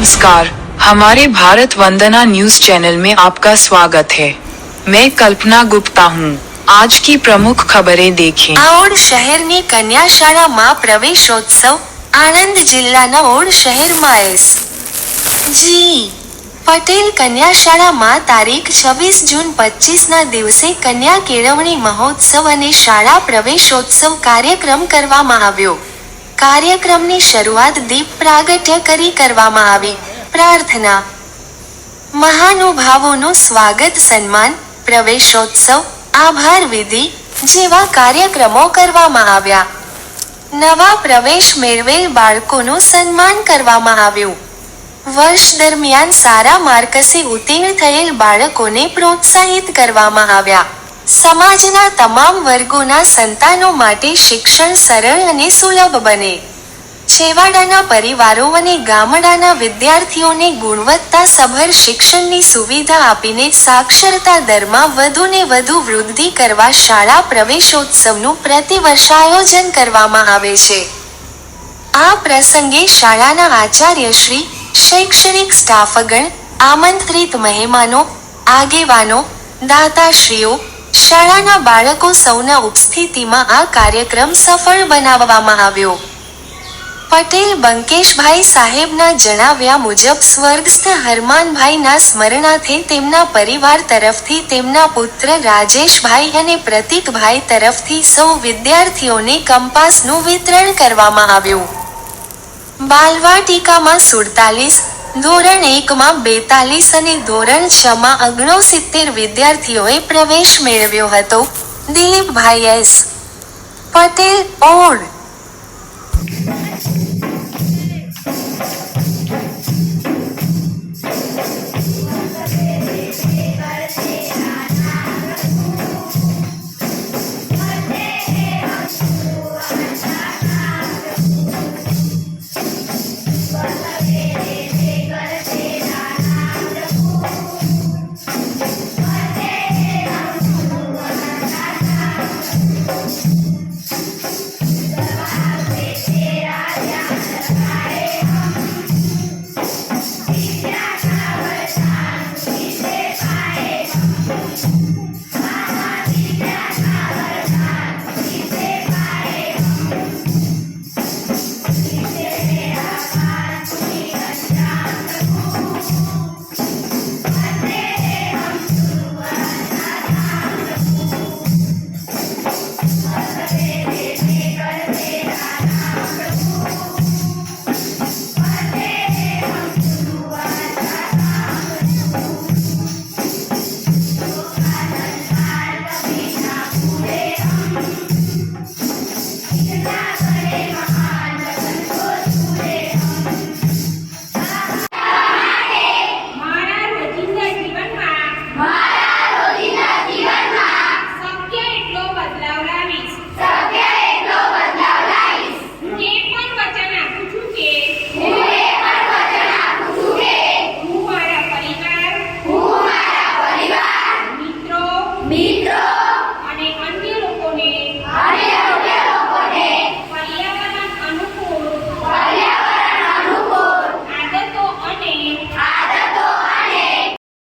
नमस्कार हमारे भारत वंदना news channel में आपका स्वागत है मैं कल्पना गुप्ता हूँ आज की प्रमुख खबरें देखें આ ઓડ શહેરની કન્યા શાળામાં પ્રવેશોત્સવ આણંદ જિલ્લાના ઓડ શહેરમાં એસ જી પટેલ કન્યા શાળામાં તારીખ છવ્વીસ જૂન પચીસના દિવસે કન્યા કેળવણી મહોત્સવ અને શાળા પ્રવેશોત્સવ કાર્યક્રમ કરવામાં આવ્યો કાર્યક્રમની શરૂઆત દીપ પ્રાગટ્ય કરી કરવામાં આવી. પ્રાર્થના. મહાનુભાવોનું સ્વાગત, સન્માન, પ્રવેશોત્સવ, આભાર વિધિ જેવા કાર્યક્રમો કરવામાં આવ્યા. નવા પ્રવેશ મેળવેલ બાળકોનું સન્માન કરવામાં આવ્યું. વર્ષ દરમિયાન સારા માર્કસે ઉત્તીર્ણ થયેલ બાળકોને પ્રોત્સાહિત કરવામાં આવ્યા. સમાજના તમામ વર્ગોના સંતાનો માટે શિક્ષણ સરળ અને સુલભ બને. છેવાડાના પરિવારો અને ગામડાના વિદ્યાર્થીઓને ગુણવત્તાસભર શિક્ષણની સુવિધા આપીને સાક્ષરતા દરમાં વધુને વધુ વૃદ્ધિ કરવા શાળા પ્રવેશોત્સવનું પ્રતિવર્ષ આયોજન કરવામાં આવે છે. આ પ્રસંગે શાળાના આચાર્ય શ્રી શૈક્ષણિક સ્ટાફગણ, આમંત્રિત મહેમાનો, આગેવાનો, દાતાશ્રીઓ શાળાના બાળકો સૌના ઉપસ્થિતિમાં આ કાર્યક્રમ સફળ બનાવવામાં આવ્યો. પટેલ બંકેશભાઈ સાહેબના જણાવ્યા મુજબ, સ્વર્ગસ્થ હરમાનભાઈના સ્મરણાર્થે તેમના પરિવાર તરફથી તેમના પુત્ર રાજેશભાઈ અને પ્રતિકભાઈ તરફથી સૌ વિદ્યાર્થીઓને કંપાસનું વિતરણ કરવામાં આવ્યું. બાલવાટિકામાં સુડતાલીસ ધોરણ એકમાં બેતાલીસ અને ધોરણ છમાં ઓગણસિત્તેર વિદ્યાર્થીઓએ પ્રવેશ મેળવ્યો હતો. દિલીપભાઈ એસ. પટેલ ઓડ.